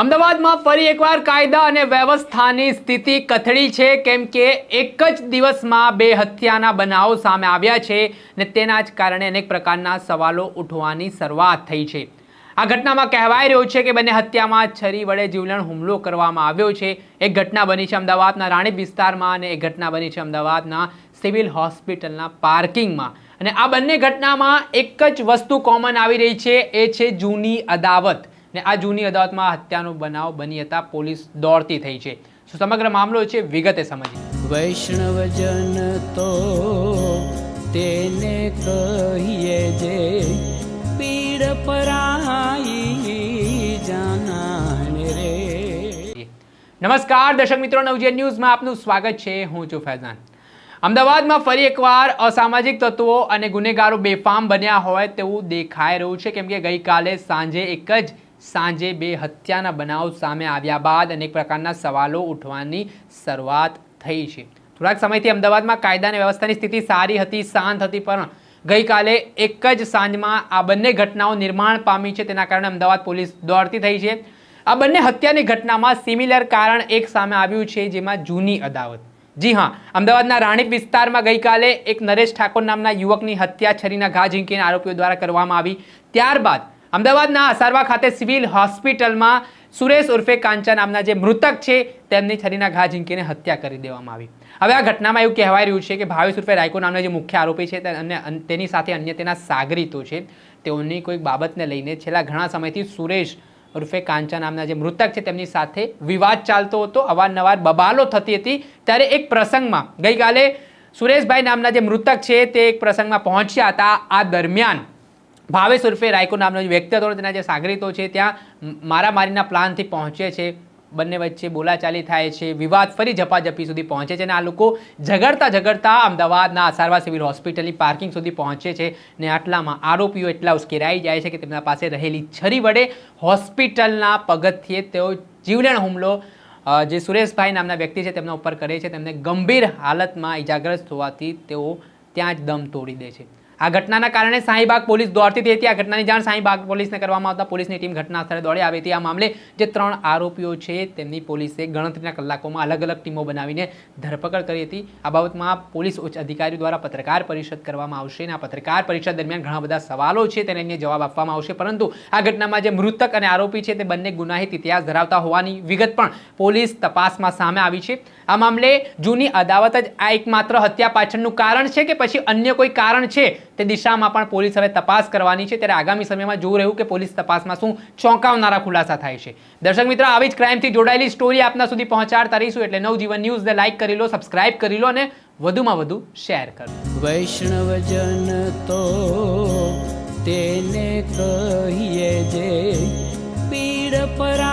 અમદાવાદમાં ફરી એકવાર કાયદા અને વ્યવસ્થાની સ્થિતિ કથળી છે. કેમ કે એક જ દિવસમાં બે હત્યાના બનાવો સામે આવ્યા છે ને તેના જ કારણે અનેક પ્રકારના સવાલો ઉઠવાની શરૂઆત થઈ છે. આ ઘટનામાં કહેવાઈ રહ્યું છે કે બંને હત્યામાં છરી વડે જીવલેણ હુમલો કરવામાં આવ્યો છે. એક ઘટના બની છે અમદાવાદના રાણીપ વિસ્તારમાં અને એક ઘટના બની છે અમદાવાદના સિવિલ હોસ્પિટલના પાર્કિંગમાં. અને આ બંને ઘટનામાં એક જ વસ્તુ કોમન આવી રહી છે. એ છે જૂની અદાવત. ને આ જૂની અદાવતમાં હત્યાનો બનાવ બની હતા પોલીસ દોડતી થઈ છે. શું સમગ્ર મામલો છે વિગતે સમજીએ. વૈષ્ણવજન તો તેને કહીએ જે પીડ પરાઈ જાનાને રે. નમસ્કાર દર્શક મિત્રો નવજીવન ન્યૂઝમાં આપનું સ્વાગત છે. હું છું ફૈઝાન. અમદાવાદમાં ફરી એકવાર અસામાજિક તત્વો અને ગુનેગારો બેફામ બન્યા હોય તેવું દેખાઈ રહ્યું છે. કેમ કે ગઈકાલે સાંજે એક જ સાંજે બે હત્યાના બનાવ સામે આવ્યા બાદ અનેક પ્રકારના સવાલો ઉઠવાની શરૂઆત થઈ છે. થોડાક સમયથી અમદાવાદમાં કાયદા અને વ્યવસ્થાની સ્થિતિ સારી હતી, શાંત હતી, પણ ગઈકાલે એક જ સાંજમાં આ બંને ઘટનાઓ નિર્માણ પામી છે. તેના કારણે અમદાવાદ પોલીસ દોડતી થઈ છે. આ બંને હત્યાની ઘટનામાં સિમિલર કારણ એક સામે આવ્યું છે, જેમાં જૂની અદાવત. જી હા, અમદાવાદના રાણીપ વિસ્તારમાં ગઈકાલે એક નરેશ ઠાકોર નામના યુવકની હત્યા છરીના ઘા ઝીંકીને આરોપીઓ દ્વારા કરવામાં આવી. ત્યારબાદ અમદાવાદના અસારવા ખાતે સિવિલ હોસ્પિટલમાં સુરેશ ઉર્ફે કાંચા નામના જે મૃતક છે, તેમની છરીના ઘા ઝીંકીને હત્યા કરી દેવામાં આવી. હવે આ ઘટનામાં એવું કહેવાય રહ્યું છે કે ભાવેશ ઉર્ફે રાયકો નામના જે મુખ્ય આરોપી છે અને, તેની સાથે અન્ય તેના સાગરીતો છે. તેઓની કોઈ બાબતને લઈને છેલ્લા ઘણા સમયથી સુરેશ ઉર્ફે કાંચા નામના જે મૃતક છે, તેમની સાથે વિવાદ ચાલતો હતો, અવારનવાર બબાલો થતી હતી. ત્યારે એક પ્રસંગમાં ગઈકાલે સુરેશભાઈ નામના જે મૃતક છે, તે એક પ્રસંગમાં પહોંચ્યા હતા. આ દરમિયાન ભાવેશ ઉર્ફે રાયકો નામનો જે વ્યક્તિ હતો તેના જે સાગરીતો છે, ત્યાં મારામારીના પ્લાનથી પહોંચે છે. બંને વચ્ચે બોલાચાલી થાય છે. વિવાદ ફરી ઝપાઝપી સુધી પહોંચે છે અને આ લોકો ઝઘડતા ઝઘડતા અમદાવાદના અસારવા સિવિલ હોસ્પિટલની પાર્કિંગ સુધી પહોંચે છે ને, આટલામાં આરોપીઓ એટલા ઉશ્કેરાઈ જાય છે કે તેમના પાસે રહેલી છરી વડે હોસ્પિટલના પગથિયે તેઓ જીવલેણ હુમલો જે સુરેશભાઈ નામના વ્યક્તિ છે, તેમના ઉપર કરે છે. તેમને ગંભીર હાલતમાં ઇજાગ્રસ્ત હોવાથી તેઓ ત્યાં જ દમ તોડી દે છે. આ ઘટનાના કારણે શાહીબાગ પોલીસ દોડતી હતી. આ ઘટનાની જાણ શાહીબાગ પોલીસને કરવામાં આવતા પોલીસની ટીમ ઘટના સ્થળે દોડી આવી હતી. આ મામલે જે ત્રણ આરોપીઓ છે, તેમની પોલીસે ગણતરીના કલાકોમાં અલગ અલગ ટીમો બનાવીને ધરપકડ કરી હતી. આ બાબતમાં પોલીસ ઉચ્ચ અધિકારીઓ દ્વારા પત્રકાર પરિષદ કરવામાં આવશે અને આ પત્રકાર પરિષદ દરમિયાન ઘણા બધા સવાલો છે તેને અન્ય જવાબ આપવામાં આવશે. પરંતુ આ ઘટનામાં જે મૃતક અને આરોપી છે તે બંને ગુનાહિત ઇતિહાસ ધરાવતા હોવાની વિગત પણ પોલીસ તપાસમાં સામે આવી છે. આ મામલે જૂની અદાવત જ આ એકમાત્ર હત્યા પાછળનું કારણ છે કે પછી અન્ય કોઈ કારણ છે? તે દિશામાં પણ પોલીસ હવે તપાસ કરવાની છે. ત્યારે આગામી સમયમાં જોવું રહ્યું કે પોલીસ તપાસમાં શું ચોંકાવનારા ખુલાસા થાય છે. દર્શક મિત્રો, આવી જ ક્રાઇમથી જોડાયેલી સ્ટોરી આપના સુધી પહોંચાડતા રહીશું એટલે નવજીવન ન્યૂઝને લાઇક કરી લો સબસ્ક્રાઇબ કરી લો અને વધુમાં વધુ શેર કરો. વૈષ્ણવજન તો તેને કહીએ જે પીડ પરાઈ